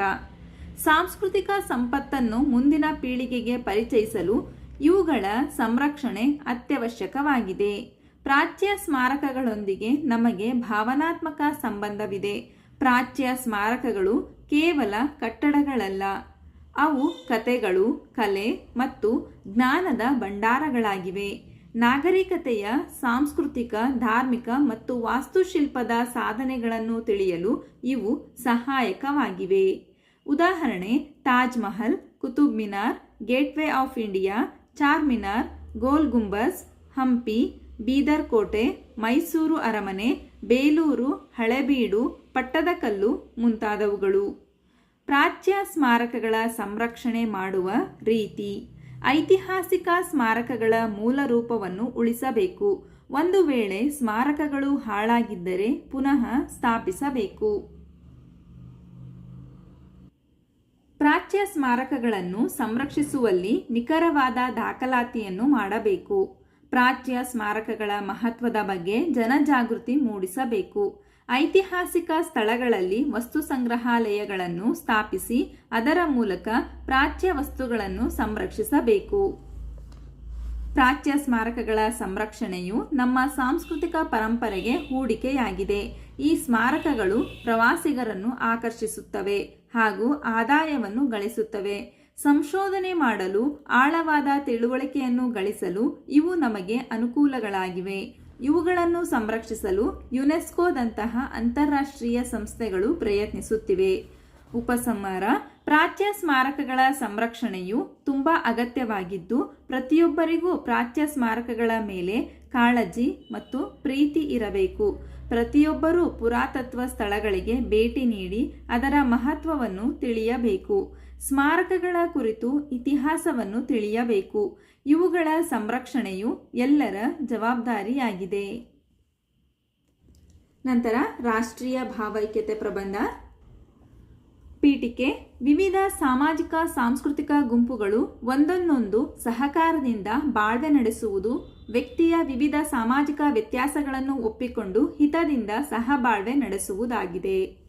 ಸಾಂಸ್ಕೃತಿಕ ಸಂಪತ್ತನ್ನು ಮುಂದಿನ ಪೀಳಿಗೆಗೆ ಪರಿಚಯಿಸಲು ಇವುಗಳ ಸಂರಕ್ಷಣೆ ಅತ್ಯವಶ್ಯಕವಾಗಿದೆ. ಪ್ರಾಚ್ಯ ಸ್ಮಾರಕಗಳೊಂದಿಗೆ ನಮಗೆ ಭಾವನಾತ್ಮಕ ಸಂಬಂಧವಿದೆ. ಪ್ರಾಚ್ಯ ಸ್ಮಾರಕಗಳು ಕೇವಲ ಕಟ್ಟಡಗಳಲ್ಲ. ಅವು ಕತೆಗಳು ಕಲೆ ಮತ್ತು ಜ್ಞಾನದ ಭಂಡಾರಗಳಾಗಿವೆ. ನಾಗರಿಕತೆಯ ಸಾಂಸ್ಕೃತಿಕ, ಧಾರ್ಮಿಕ ಮತ್ತು ವಾಸ್ತುಶಿಲ್ಪದ ಸಾಧನೆಗಳನ್ನು ತಿಳಿಯಲು ಇವು ಸಹಾಯಕವಾಗಿವೆ. ಉದಾಹರಣೆ, Taj Mahal, Qutub Minar, gateway of India Charminar Gol Gumbaz Hampi, Bidar ಕೋಟೆ, ಮೈಸೂರು ಅರಮನೆ, ಬೇಲೂರು, ಹಳೆಬೀಡು, ಪಟ್ಟದಕಲ್ಲು ಮುಂತಾದವುಗಳು. ಪ್ರಾಚ್ಯ ಸ್ಮಾರಕಗಳ ಸಂರಕ್ಷಣೆ ಮಾಡುವ ರೀತಿ. ಐತಿಹಾಸಿಕ ಸ್ಮಾರಕಗಳ ಮೂಲ ರೂಪವನ್ನು ಉಳಿಸಬೇಕು. ಒಂದು ವೇಳೆ ಸ್ಮಾರಕಗಳು ಹಾಳಾಗಿದ್ದರೆ ಪುನಃ ಸ್ಥಾಪಿಸಬೇಕು. ಪ್ರಾಚ್ಯ ಸ್ಮಾರಕಗಳನ್ನು ಸಂರಕ್ಷಿಸುವಲ್ಲಿ ನಿಖರವಾದ ದಾಖಲಾತಿಯನ್ನು ಮಾಡಬೇಕು. ಪ್ರಾಚ್ಯ ಸ್ಮಾರಕಗಳ ಮಹತ್ವದ ಬಗ್ಗೆ ಜನಜಾಗೃತಿ ಮೂಡಿಸಬೇಕು. ಐತಿಹಾಸಿಕ ಸ್ಥಳಗಳಲ್ಲಿ ವಸ್ತು ಸಂಗ್ರಹಾಲಯಗಳನ್ನು ಸ್ಥಾಪಿಸಿ ಅದರ ಮೂಲಕ ಪ್ರಾಚ್ಯ ವಸ್ತುಗಳನ್ನು ಸಂರಕ್ಷಿಸಬೇಕು. ಪ್ರಾಚ್ಯ ಸ್ಮಾರಕಗಳ ಸಂರಕ್ಷಣೆಯು ನಮ್ಮ ಸಾಂಸ್ಕೃತಿಕ ಪರಂಪರೆಗೆ ಹೂಡಿಕೆಯಾಗಿದೆ. ಈ ಸ್ಮಾರಕಗಳು ಪ್ರವಾಸಿಗರನ್ನು ಆಕರ್ಷಿಸುತ್ತವೆ ಹಾಗೂ ಆದಾಯವನ್ನು ಗಳಿಸುತ್ತವೆ. ಸಂಶೋಧನೆ ಮಾಡಲು ಆಳವಾದ ತಿಳುವಳಿಕೆಯನ್ನು ಗಳಿಸಲು ಇವು ನಮಗೆ ಅನುಕೂಲಗಳಾಗಿವೆ. ಇವುಗಳನ್ನು ಸಂರಕ್ಷಿಸಲು ಯುನೆಸ್ಕೋದಂತಹ ಅಂತಾರಾಷ್ಟ್ರೀಯ ಸಂಸ್ಥೆಗಳು ಪ್ರಯತ್ನಿಸುತ್ತಿವೆ. ಉಪಸಂಹಾರ, ಪ್ರಾಚ್ಯ ಸ್ಮಾರಕಗಳ ಸಂರಕ್ಷಣೆಯು ತುಂಬ ಅಗತ್ಯವಾಗಿದ್ದು, ಪ್ರತಿಯೊಬ್ಬರಿಗೂ ಪ್ರಾಚ್ಯ ಸ್ಮಾರಕಗಳ ಮೇಲೆ ಕಾಳಜಿ ಮತ್ತು ಪ್ರೀತಿ ಇರಬೇಕು. ಪ್ರತಿಯೊಬ್ಬರೂ ಪುರಾತತ್ವ ಸ್ಥಳಗಳಿಗೆ ಭೇಟಿ ನೀಡಿ ಅದರ ಮಹತ್ವವನ್ನು ತಿಳಿಯಬೇಕು. ಸ್ಮಾರಕಗಳ ಕುರಿತು ಇತಿಹಾಸವನ್ನು ತಿಳಿಯಬೇಕು. ಇವುಗಳ ಸಂರಕ್ಷಣೆಯು ಎಲ್ಲರ ಜವಾಬ್ದಾರಿಯಾಗಿದೆ. ನಂತರ ರಾಷ್ಟ್ರೀಯ ಭಾವೈಕ್ಯತೆ ಪ್ರಬಂಧ. ಪೀಠಿಕೆ. ವಿವಿಧ ಸಾಮಾಜಿಕ, ಸಾಂಸ್ಕೃತಿಕ ಗುಂಪುಗಳು ಒಂದನ್ನೊಂದು ಸಹಕಾರದಿಂದ ಬಾಳ್ವೆ ನಡೆಸುವುದು, ವ್ಯಕ್ತಿಯ ವಿವಿಧ ಸಾಮಾಜಿಕ ವ್ಯತ್ಯಾಸಗಳನ್ನು ಒಪ್ಪಿಕೊಂಡು ಹಿತದಿಂದ ಸಹಬಾಳ್ವೆ ನಡೆಸುವುದಾಗಿದೆ.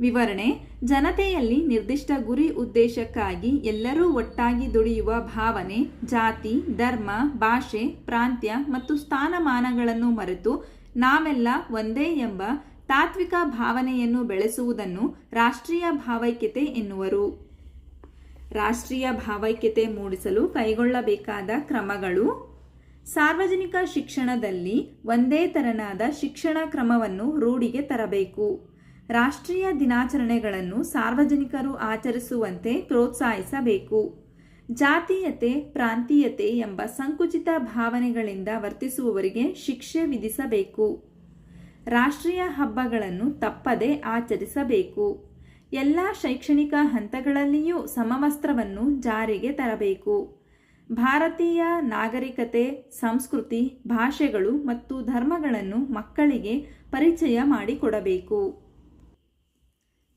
ವಿವರಣೆ, ಜನತೆಯಲ್ಲಿ ನಿರ್ದಿಷ್ಟ ಗುರಿ ಉದ್ದೇಶಕ್ಕಾಗಿ ಎಲ್ಲರೂ ಒಟ್ಟಾಗಿ ದುಡಿಯುವ ಭಾವನೆ, ಜಾತಿ, ಧರ್ಮ, ಭಾಷೆ, ಪ್ರಾಂತ್ಯ ಮತ್ತು ಸ್ಥಾನಮಾನಗಳನ್ನು ಮರೆತು ನಾವೆಲ್ಲ ಒಂದೇ ಎಂಬ ತಾತ್ವಿಕ ಭಾವನೆಯನ್ನು ಬೆಳೆಸುವುದನ್ನು ರಾಷ್ಟ್ರೀಯ ಭಾವೈಕ್ಯತೆ ಎನ್ನುವರು. ರಾಷ್ಟ್ರೀಯ ಭಾವೈಕ್ಯತೆ ಮೂಡಿಸಲು ಕೈಗೊಳ್ಳಬೇಕಾದ ಕ್ರಮಗಳು, ಸಾರ್ವಜನಿಕ ಶಿಕ್ಷಣದಲ್ಲಿ ಒಂದೇ ತೆರನಾದ ಶಿಕ್ಷಣ ಕ್ರಮವನ್ನು ರೂಢಿಗೆ ತರಬೇಕು. ರಾಷ್ಟ್ರೀಯ ದಿನಾಚರಣೆಗಳನ್ನು ಸಾರ್ವಜನಿಕರು ಆಚರಿಸುವಂತೆ ಪ್ರೋತ್ಸಾಹಿಸಬೇಕು. ಜಾತೀಯತೆ, ಪ್ರಾಂತೀಯತೆ ಎಂಬ ಸಂಕುಚಿತ ಭಾವನೆಗಳಿಂದ ವರ್ತಿಸುವವರಿಗೆ ಶಿಕ್ಷೆ ವಿಧಿಸಬೇಕು. ರಾಷ್ಟ್ರೀಯ ಹಬ್ಬಗಳನ್ನು ತಪ್ಪದೆ ಆಚರಿಸಬೇಕು. ಎಲ್ಲ ಶೈಕ್ಷಣಿಕ ಹಂತಗಳಲ್ಲಿಯೂ ಸಮವಸ್ತ್ರವನ್ನು ಜಾರಿಗೆ ತರಬೇಕು. ಭಾರತೀಯ ನಾಗರಿಕತೆ, ಸಂಸ್ಕೃತಿ, ಭಾಷೆಗಳು ಮತ್ತು ಧರ್ಮಗಳನ್ನು ಮಕ್ಕಳಿಗೆ ಪರಿಚಯ ಮಾಡಿಕೊಡಬೇಕು.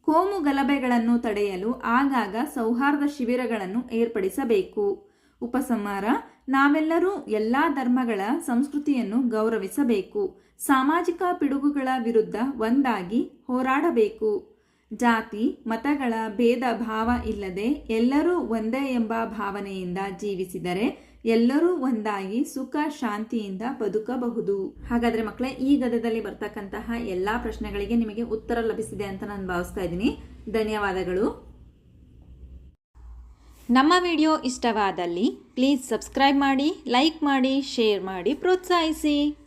ಕೋಮು ಗಲಭೆಗಳನ್ನು ತಡೆಯಲು ಆಗಾಗ ಸೌಹಾರ್ದ ಶಿಬಿರಗಳನ್ನು ಏರ್ಪಡಿಸಬೇಕು. ಉಪಸಂಹಾರ, ನಾವೆಲ್ಲರೂ ಎಲ್ಲ ಧರ್ಮಗಳ ಸಂಸ್ಕೃತಿಯನ್ನು ಗೌರವಿಸಬೇಕು. ಸಾಮಾಜಿಕ ಪಿಡುಗುಗಳ ವಿರುದ್ಧ ಒಂದಾಗಿ ಹೋರಾಡಬೇಕು. ಜಾತಿ, ಮತಗಳ ಭೇದ ಭಾವ ಇಲ್ಲದೆ ಎಲ್ಲರೂ ಒಂದೇ ಎಂಬ ಭಾವನೆಯಿಂದ ಜೀವಿಸಿದರೆ ಎಲ್ಲರೂ ಒಂದಾಗಿ ಸುಖ ಶಾಂತಿಯಿಂದ ಬದುಕಬಹುದು. ಹಾಗಾದ್ರೆ ಮಕ್ಕಳೇ ಈ ಗದದಲ್ಲಿ ಬರ್ತಕ್ಕಂತಹ ಎಲ್ಲಾ ಪ್ರಶ್ನೆಗಳಿಗೆ ನಿಮಗೆ ಉತ್ತರ ಲಭಿಸಿದೆ ಅಂತ ನಾನು ಭಾವಿಸ್ತಾ ಇದ್ದೀನಿ. ಧನ್ಯವಾದಗಳು. ನಮ್ಮ ವಿಡಿಯೋ ಇಷ್ಟವಾದಲ್ಲಿ ಪ್ಲೀಸ್ ಸಬ್ಸ್ಕ್ರೈಬ್ ಮಾಡಿ, ಲೈಕ್ ಮಾಡಿ, ಶೇರ್ ಮಾಡಿ, ಪ್ರೋತ್ಸಾಹಿಸಿ.